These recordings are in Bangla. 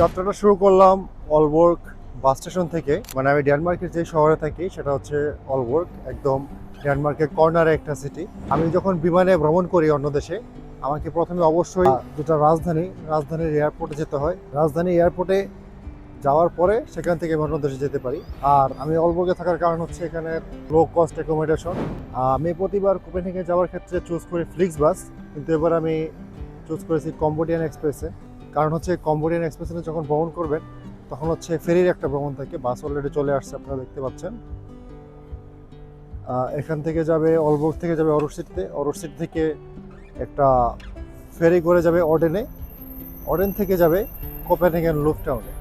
যাত্রাটা শুরু করলাম অলবর্গ বাস স্টেশন থেকে। মানে আমি ডেনমার্কের যে শহরে থাকি, সেটা হচ্ছে অলবর্গ, একদম ডেনমার্কের কর্নারে একটা সিটি আমি যখন বিমানে ভ্রমণ করি অন্য দেশে, আমাকে প্রথমে অবশ্যই যেটা রাজধানী, রাজধানীর এয়ারপোর্টে যেতে হয়। রাজধানী এয়ারপোর্টে যাওয়ার পরে সেখান থেকে আমি অন্য দেশে যেতে পারি। আর আমি অলবর্গে থাকার কারণ হচ্ছে এখানে লো কস্ট অ্যাকোমোডেশন আমি প্রতিবার কোপেনহেগেন যাওয়ার ক্ষেত্রে চুজ করি ফ্লিক্স বাস কিন্তু এবার আমি চুজ করেছি কম্বোডিয়ান এক্সপ্রেসে কারণ হচ্ছে কম্বোডিয়ান এক্সপ্রেসে যখন ভ্রমণ করবেন, তখন হচ্ছে ফেরির একটা ভ্রমণ থাকে, বাস অলরেডি চলে আসছে, আপনারা দেখতে পাচ্ছেন। এখান থেকে যাবে অলবর্গ থেকে যাবে অরসিটিতে অরসিট থেকে একটা ফেরি করে যাবে অডেনে। অডেন থেকে যাবে কোপেনহেগেন লুফটাউনে।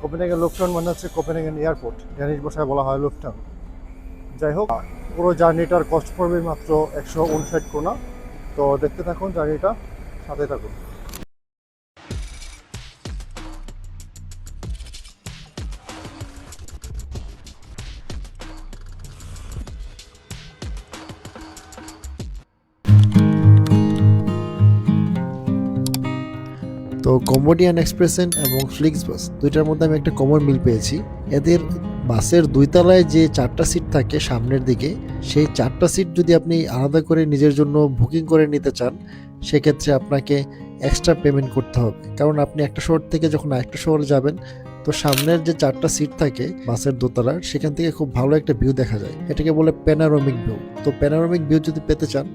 কোপেনহেগেন লুফটাউন মানে হচ্ছে কোপেনহেগেন এয়ারপোর্ট ড্যানিশ ভাষায় বলা হয় লুফটাউন। যাই হোক, পুরো জার্নিটার কষ্ট পড়বে মাত্র একশো উনষাট কোনা তো দেখতে থাকুন জার্নিটা, সাথে থাকুন। তো কম্বোডিয়ান এক্সপ্রেসেন এবং ফ্লিক্স বাস দুইটার মধ্যে আমি একটা কমন মিল পেয়েছি। এদের বাসের দুই তলায় যে চারটা সিট থাকে সামনের দিকে, সেই চারটা সিট যদি আপনি আলাদা করে নিজের জন্য বুকিং করে নিতে চান, সেক্ষেত্রে আপনাকে এক্সট্রা পেমেন্ট করতে হবে। কারণ আপনি একটা শহর থেকে যখন আরেকটা শহরে যাবেন, তো সামনের যে চারটা সিট থাকে বাসের দোতলার, সেখান থেকে খুব ভালো একটা ভিউ দেখা যায়। এটাকে বলে প্যানারোমিক ভিউ তো প্যানারোমিক ভিউ যদি পেতে চান,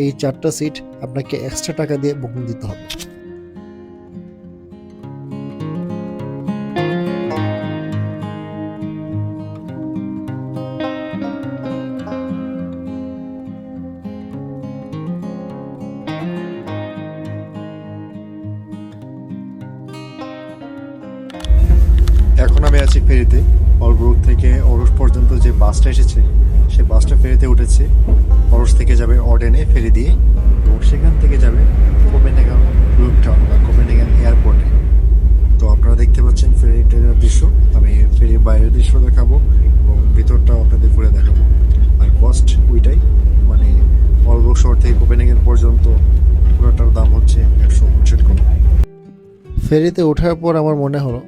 এই চারটা সিট আপনাকে এক্সট্রা টাকা দিয়ে বুকিং দিতে হবে। এখন আমি আছি ফেরিতে। অলব্রুক থেকে অরুষ পর্যন্ত যে বাসটা এসেছে সেই বাসটা ফেরিতে উঠেছে। অরস থেকে যাবে অডেনে ফেরি দিয়ে। এবং সেখান থেকে যাবে কোপেনহেগেন লুপটাউন বা কোপেনহেগেন এয়ারপোর্টে। তো আপনারা দেখতে পাচ্ছেন ফেরিটার দৃশ্য। আমি ফেরির বাইরের দৃশ্য দেখাবো এবং ভিতরটাও আপনাদের ঘুরে দেখাবো। আর কস্ট ওইটাই মানে অলব্রুক শহর থেকে কোপেনহেগেন পর্যন্ত পুরোটার দাম হচ্ছে একশো উনষাট ফেরিতে ওঠার পর আমার মনে হলো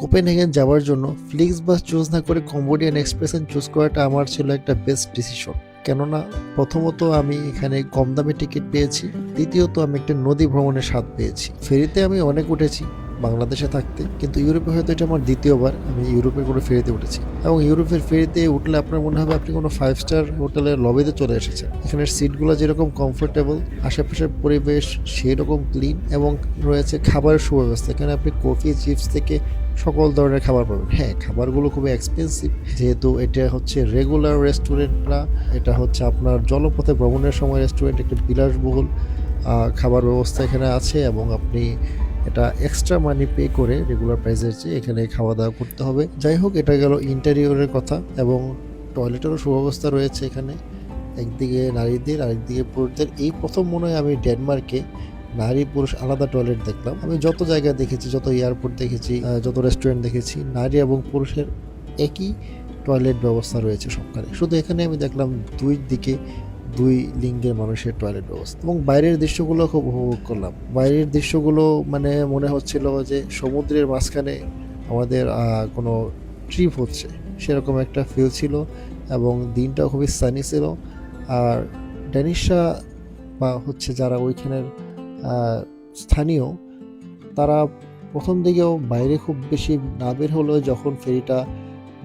কোপেনহেগেন যাওয়ার জন্য ফ্লিক্স বাস চুজ না করে কম্বোডিয়ান এক্সপ্রেশন চুজ করাটা আমার ছিল একটা বেস্ট ডিসিশন কেননা প্রথমত আমি এখানে কম দামে টিকিট পেয়েছি, দ্বিতীয়ত আমি একটা নদী ভ্রমণের স্বাদ পেয়েছি। ফেরিতে আমি অনেক উঠেছি বাংলাদেশে থাকতে, কিন্তু ইউরোপে হয়তো এটা আমার দ্বিতীয়বার আমি ইউরোপের কোনো ফেরিতে উঠেছি। এবং ইউরোপের ফেরিতে উঠলে আপনার মনে হবে আপনি কোনো ফাইভ স্টার হোটেলের লবিতে চলে এসেছেন। এখানের সিটগুলো যেরকম কমফোর্টেবল আশেপাশের পরিবেশ সেই রকম ক্লিন এবং রয়েছে খাবারের সুব্যবস্থা। এখানে আপনি কফি চিপস থেকে সকল ধরনের খাবার পাবেন। হ্যাঁ খাবারগুলো খুবই এক্সপেন্সিভ যেহেতু এটা হচ্ছে রেগুলার রেস্টুরেন্ট না, এটা হচ্ছে আপনার জলপথে ভ্রমণের সময় রেস্টুরেন্ট একটা বিলাসবহুল খাবার ব্যবস্থা এখানে আছে এবং আপনি এটা এক্সট্রা মানি পে করে রেগুলার প্রাইসের চেয়ে এখানে খাওয়া দাওয়া করতে হবে। যাই হোক, এটা গেল ইন্টেরিয়রের কথা এবং টয়লেটেরও সুব্যবস্থা রয়েছে এখানে। একদিকে নারীদের, আরেকদিকে পুরুষদের। এই প্রথম মনে হয় আমি ডেনমার্কে নারী পুরুষ আলাদা টয়লেট দেখলাম। আমি যত জায়গায় দেখেছি, যত এয়ারপোর্ট দেখেছি যত রেস্টুরেন্ট দেখেছি, নারী এবং পুরুষের একই টয়লেট ব্যবস্থা রয়েছে সবখানে। শুধু এখানে আমি দেখলাম দুই দিকে দুই লিঙ্গের মানুষের টয়লেট ব্যবস্থা। এবং বাইরের দৃশ্যগুলো খুব উপভোগ করলাম। বাইরের দৃশ্যগুলো মানে মনে হচ্ছিল যে সমুদ্রের মাঝখানে আমাদের কোনো ট্রিপ হচ্ছে। সেরকম একটা ফিল ছিল এবং দিনটা খুবই সানি ছিল। আর ড্যানিশরা বা হচ্ছে যারা ওইখানের স্থানীয়, তারা প্রথম দিকেও বাইরে খুব বেশি না বের হলেও যখন ফেরিটা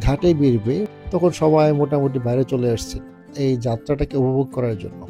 ঘাটে বেরবে, তখন সবাই মোটামুটি বাইরে চলে আসছে। এই যাত্রাটাকে উপভোগ করার জন্য।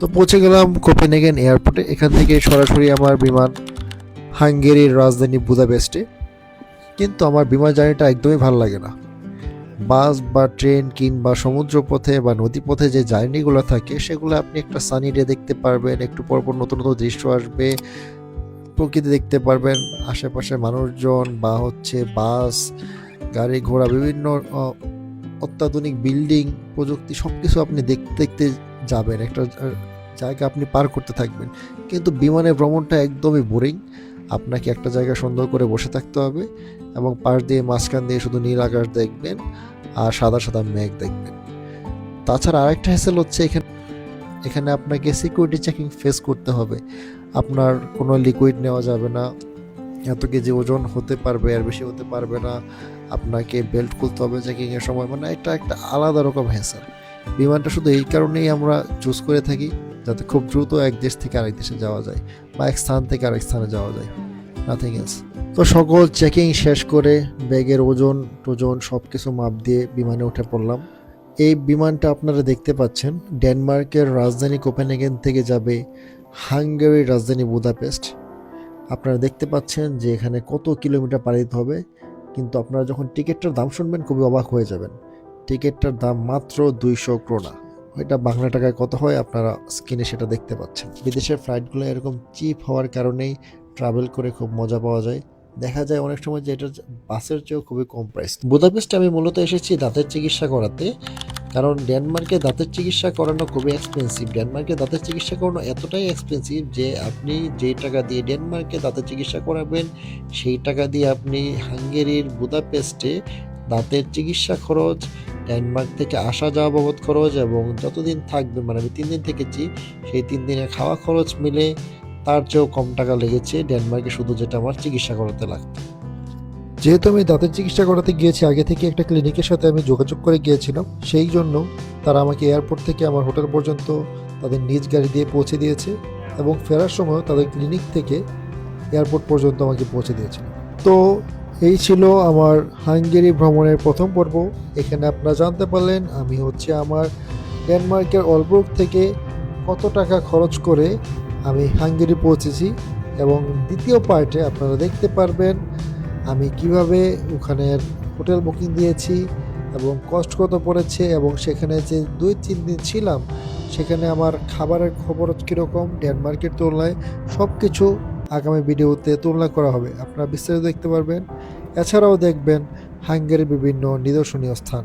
তো পৌঁছে গেলাম কোপেনহেগেন এয়ারপোর্টে। এখান থেকে সরাসরি আমার বিমান হাঙ্গেরির রাজধানী বুদাপেস্টে। কিন্তু আমার বিমান জার্নিটা একদমই ভালো লাগে না। বাস বা ট্রেন কিংবা সমুদ্রপথে বা নদীপথে যে জার্নিগুলো থাকে, সেগুলো আপনি একটা সানি ডে দেখতে পারবেন, একটু পর পর নতুন নতুন দৃশ্য আসবে, প্রকৃতি দেখতে পারবেন আশেপাশে মানুষজন বা হচ্ছে বাস, গাড়ি ঘোড়া, বিভিন্ন অত্যাধুনিক বিল্ডিং, প্রযুক্তি সব কিছু আপনি দেখতে দেখতে যাবেন। একটা জায়গা আপনি পার করতে থাকবেন। কিন্তু বিমানে ভ্রমণটা একদমই বোরিং আপনাকে একটা জায়গা সুন্দর করে বসে থাকতে হবে এবং পাশ দিয়ে মাঝখান দিয়ে শুধু নীল আকাশ দেখবেন আর সাদা সাদা মেঘ দেখবেন। তাছাড়া আরেকটা হ্যাসেল হচ্ছে এখানে এখানে আপনাকে সিকিউরিটি চেকিং ফেস করতে হবে। আপনার কোনো লিকুইড নেওয়া যাবে না। এত কেজি ওজন হতে পারবে আর বেশি হতে পারবে না। আপনাকে বেল্ট খুলতে হবে চেকিংয়ের সময়। মানে এটা একটা আলাদা রকম হ্যাসেল বিমানটা শুধু এই কারণেই আমরা চুজ করে থাকি। যাতে খুব দ্রুত এক দেশ থেকে আরেক দেশে যাওয়া যায় বা এক স্থান থেকে আরেক স্থানে যাওয়া যায়। নাথিং এলস তো সকল চেকিং শেষ করে ব্যাগের ওজন, টোজন সব কিছু মাপ দিয়ে বিমানে উঠে পড়লাম। এই বিমানটা আপনারা দেখতে পাচ্ছেন, ডেনমার্কের রাজধানী কোপেনহেগেন থেকে যাবে হাঙ্গেরির রাজধানী বুদাপেস্ট। আপনারা দেখতে পাচ্ছেন যে এখানে কত কিলোমিটার পাড়ি হবে, কিন্তু আপনারা যখন টিকিটটার দাম শুনবেন খুবই অবাক হয়ে যাবেন। টিকিটটার দাম মাত্র দুইশো ক্রোনা। এটা বাংলা টাকায় কত হয় আপনারা স্ক্রিনে সেটা দেখতে পাচ্ছেন। বিদেশের ফ্লাইটগুলো এরকম চিপ হওয়ার কারণেই ট্রাভেল করে খুব মজা পাওয়া যায়। দেখা যায় অনেক সময় যে এটা বাসের চেয়েও খুবই কম প্রাইস বুদাপেস্টে আমি মূলত এসেছি দাঁতের চিকিৎসা করাতে, কারণ ডেনমার্কে দাঁতের চিকিৎসা করানো খুবই এক্সপেন্সিভ ডেনমার্কে দাঁতের চিকিৎসা করানো এতটাই এক্সপেন্সিভ যে আপনি যেই টাকা দিয়ে ডেনমার্কে দাঁতের চিকিৎসা করাবেন, সেই টাকা দিয়ে আপনি হাঙ্গেরির বুদাপেস্টে দাঁতের চিকিৎসা খরচ ডেনমার্ক থেকে আসা যাওয়া বাবদ খরচ এবং যতদিন থাকবে মানে আমি তিন দিন থেকেছি, সেই তিন দিনের খাওয়া খরচ মিলে তার চেয়েও কম টাকা লেগেছে ডেনমার্কে শুধু যেটা আমার চিকিৎসা করাতে লাগতো। যেহেতু আমি দাঁতের চিকিৎসা করাতে গিয়েছি, আগে থেকে একটা ক্লিনিকের সাথে আমি যোগাযোগ করে গিয়েছিলাম, সেই জন্য তারা আমাকে এয়ারপোর্ট থেকে আমার হোটেল পর্যন্ত তাদের নিজ গাড়ি দিয়ে পৌঁছে দিয়েছে এবং ফেরার সময় তাদের ক্লিনিক থেকে এয়ারপোর্ট পর্যন্ত আমাকে পৌঁছে দিয়েছিল। তো এই ছিল আমার হাঙ্গেরি ভ্রমণের প্রথম পর্ব। এখানে আপনারা জানতে পারলেন আমি হচ্ছে আমার ডেনমার্কের অলব্রুক থেকে কত টাকা খরচ করে আমি হাঙ্গেরি পৌঁছেছি এবং দ্বিতীয় পার্টে আপনারা দেখতে পারবেন আমি কীভাবে ওখানের হোটেল বুকিং দিয়েছি এবং কষ্ট কত পড়েছে এবং সেখানে যে দুই তিন দিন ছিলাম, সেখানে আমার খাবারের খবর কীরকম ডেনমার্কের তুলনায় সব কিছু আগামী ভিডিওতে তুলনা করা হবে। আপনারা বিস্তারিত দেখতে পারবেন। এছাড়াও দেখবেন হাঙ্গেরির বিভিন্ন নিদর্শনীয় স্থান।